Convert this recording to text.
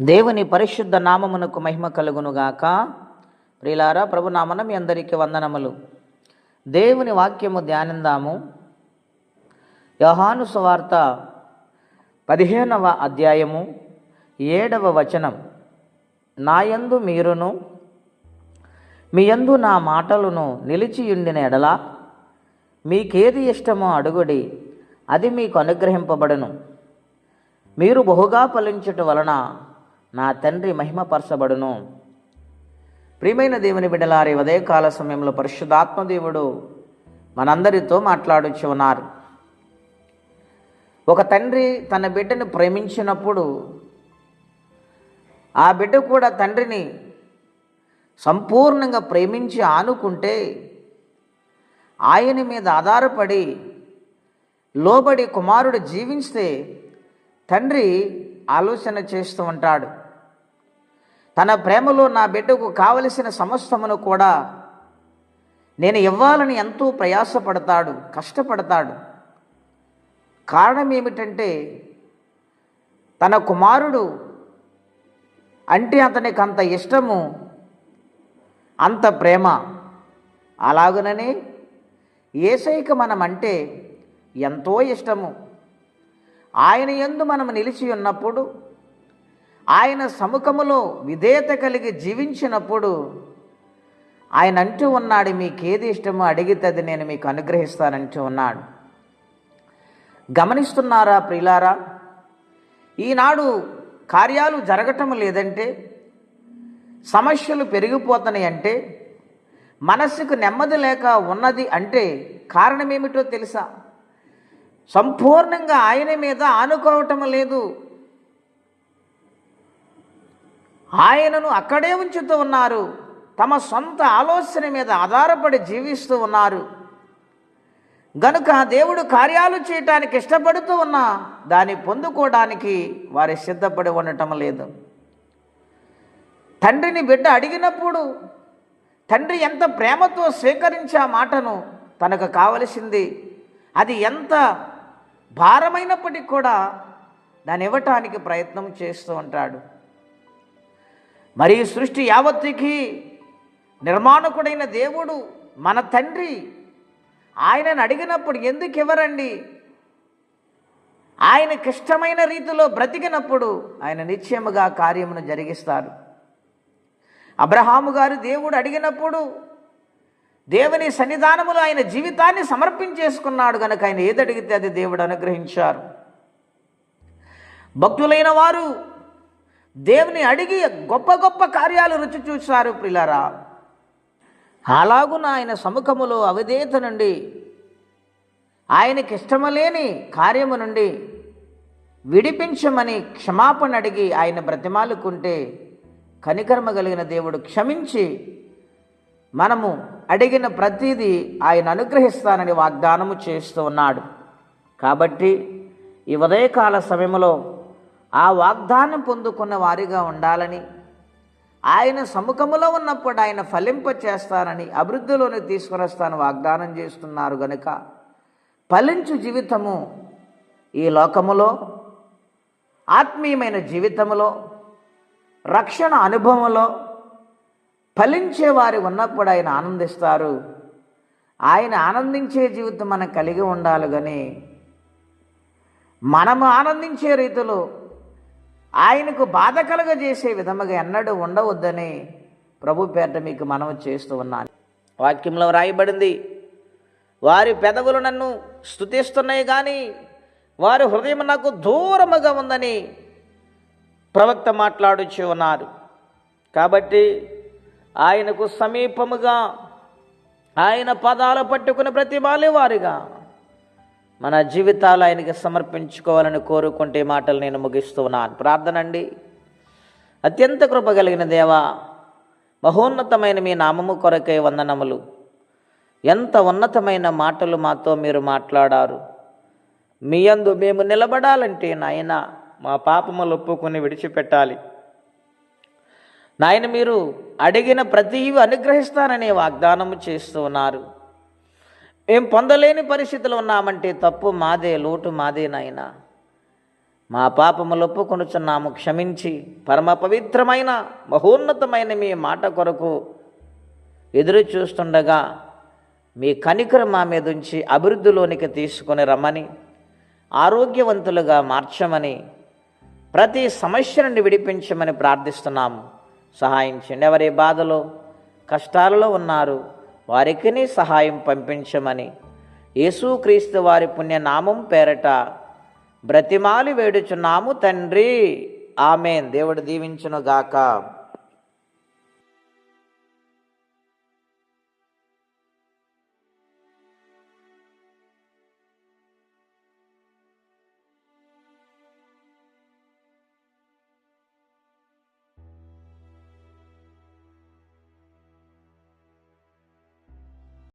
దేవుని పరిశుద్ధ నామమునకు మహిమ కలుగునుగాక. ప్రియులారా ప్రభునామన మీ అందరికీ వందనములు. దేవుని వాక్యము ధ్యానిందాము. యోహాను సువార్త పదిహేనవ అధ్యాయము ఏడవ వచనం. నాయందు మీరును మీ యందు నా మాటలను నిలిచియుండిన ఎడల మీకేది ఇష్టమో అడుగుడి అది మీకు అనుగ్రహింపబడును. మీరు బహుగా ఫలించుట వలన నా తండ్రి మహిమపరచబడును. ప్రియమైన దేవుని బిడ్డలారి ఉదయకాల సమయంలో పరిశుద్ధాత్మదేవుడు మనందరితో మాట్లాడుచు ఉన్నారు. ఒక తండ్రి తన బిడ్డను ప్రేమించినప్పుడు ఆ బిడ్డ కూడా తండ్రిని సంపూర్ణంగా ప్రేమించి ఆనుకుంటే ఆయన మీద ఆధారపడి లోబడి కుమారుడు జీవిస్తే తండ్రి ఆలోచన చేస్తూ ఉంటాడు. తన ప్రేమలో నా బిడ్డకు కావలసిన సమస్తమును కూడా నేను ఇవ్వాలని ఎంతో ప్రయాసపడతాడు కష్టపడతాడు. కారణం ఏమిటంటే తన కుమారుడు అంటే అతనికి అంత ఇష్టము అంత ప్రేమ. అలాగుననే ఏసైక మనం అంటే ఎంతో ఇష్టము. ఆయన యందు మనం నిలిచి ఉన్నప్పుడు ఆయన సముఖములో విధేయత కలిగి జీవించినప్పుడు ఆయన అంటూ ఉన్నాడు మీకేది ఇష్టమో అడిగితే అది నేను మీకు అనుగ్రహిస్తానంటూ ఉన్నాడు. గమనిస్తున్నారా ప్రిలారా? ఈనాడు కార్యాలు జరగటం లేదంటే సమస్యలు పెరిగిపోతున్నాయి అంటే మనస్సుకు నెమ్మది లేక ఉన్నది అంటే కారణమేమిటో తెలుసా? సంపూర్ణంగా ఆయన మీద ఆనుకోవటం లేదు. ఆయనను అక్కడే ఉంచుతూ ఉన్నారు. తమ సొంత ఆలోచన మీద ఆధారపడి జీవిస్తూ ఉన్నారు. గనుక దేవుడు కార్యాలు చేయటానికి ఇష్టపడుతూ ఉన్నా దాన్ని పొందుకోవడానికి వారి సిద్ధపడి ఉండటం లేదు. తండ్రిని బిడ్డ అడిగినప్పుడు తండ్రి ఎంత ప్రేమతో స్వీకరించి ఆ మాటను తనకు కావలసింది. అది ఎంత భారమైనప్పటికీ కూడా దాన్ని ఇవ్వటానికి ప్రయత్నం చేస్తూ ఉంటాడు. మరి సృష్టి యావత్తుకి నిర్మాణకుడైన దేవుడు మన తండ్రి. ఆయనను అడిగినప్పుడు ఎందుకు ఇవ్వరండి? ఆయనకి ఇష్టమైన రీతిలో బ్రతికినప్పుడు ఆయన నిశ్చయముగా కార్యమును జరిగిస్తారు. అబ్రహాము గారు దేవుడు అడిగినప్పుడు దేవుని సన్నిధానములో ఆయన జీవితాన్ని సమర్పించేసుకున్నాడు కనుక ఆయన ఏది అడిగితే అది దేవుడు అనుగ్రహించారు. భక్తులైన వారు దేవుని అడిగి గొప్ప గొప్ప కార్యాలు రుచి చూశారు ప్రిలారా. అలాగున ఆయన సముఖములో అవిధేత నుండి ఆయనకి ఇష్టమలేని కార్యము నుండి విడిపించమని క్షమాపణ అడిగి ఆయన బ్రతిమాలుకుంటే కనికర్మ కలిగిన దేవుడు క్షమించి మనము అడిగిన ప్రతిదీ ఆయన అనుగ్రహిస్తానని వాగ్దానము చేస్తూ ఉన్నాడు. కాబట్టి ఈ ఉదయకాల సమయంలో ఆ వాగ్దానం పొందుకున్న వారిగా ఉండాలని ఆయన సముఖములో ఉన్నప్పుడు ఆయన ఫలింప చేస్తానని అభివృద్ధిలోకి తీసుకునిస్తాను వాగ్దానం చేస్తున్నారు గనుక ఫలించు జీవితము ఈ లోకములో ఆత్మీయమైన జీవితములో రక్షణ అనుభవంలో ఫలించేవారు ఉన్నప్పుడు ఆయన ఆనందిస్తారు. ఆయన ఆనందించే జీవితం మనం కలిగి ఉండాలి కానీ మనము ఆనందించే రీతిలో ఆయనకు బాధ కలుగజేసే విధముగా ఎన్నడూ ఉండవద్దని ప్రభు పేట మీకు మనవి చేస్తూ ఉన్నాను. వాక్యంలో రాయబడింది వారి పెదవులు నన్ను స్థుతిస్తున్నాయి కానీ వారి హృదయం నాకు దూరముగా ఉందని ప్రవక్త మాట్లాడుచు ఉన్నారు. కాబట్టి ఆయనకు సమీపముగా ఆయన పదాలు పట్టుకుని ప్రతిభాలే వారిగా మన జీవితాలు ఆయనకి సమర్పించుకోవాలని కోరుకుంటే మాటలు నేను ముగిస్తున్నాను ప్రార్థన అండి అత్యంత కృప కలిగిన దేవా మహోన్నతమైన మీ నామము కొరకై వందనములు. ఎంత ఉన్నతమైన మాటలు మాతో మీరు మాట్లాడారు. మీ అందు మేము నిలబడాలంటే నాయన మా పాపములు ఒప్పుకొని విడిచిపెట్టాలి. నాయన మీరు అడిగిన ప్రతి అనుగ్రహిస్తాననే వాగ్దానము చేస్తూ ఏం మేము పొందలేని పరిస్థితులు ఉన్నామంటే తప్పు మాదే లోటు మాదే నాయన. మా పాపములు ఒప్పుకొనుచున్నాము క్షమించి. పరమ పవిత్రమైన మహోన్నతమైన మీ మాట కొరకు ఎదురు చూస్తుండగా మీ కనికరం మా మీద ఉంచి అభివృద్ధిలోనికి తీసుకొని రమ్మని ఆరోగ్యవంతులుగా మార్చమని ప్రతి సమస్య నుండి విడిపించమని ప్రార్థిస్తున్నాము. సహాయం చేయండి. ఎవరి బాధలో కష్టాలలో ఉన్నారు వారికి సహాయం పంపించమని. యేసుక్రీస్తు వారి పుణ్యనామం పేరట బ్రతిమాలి వేడుచున్నాము తండ్రి. ఆమెన్. దేవుడు దీవించునుగాక.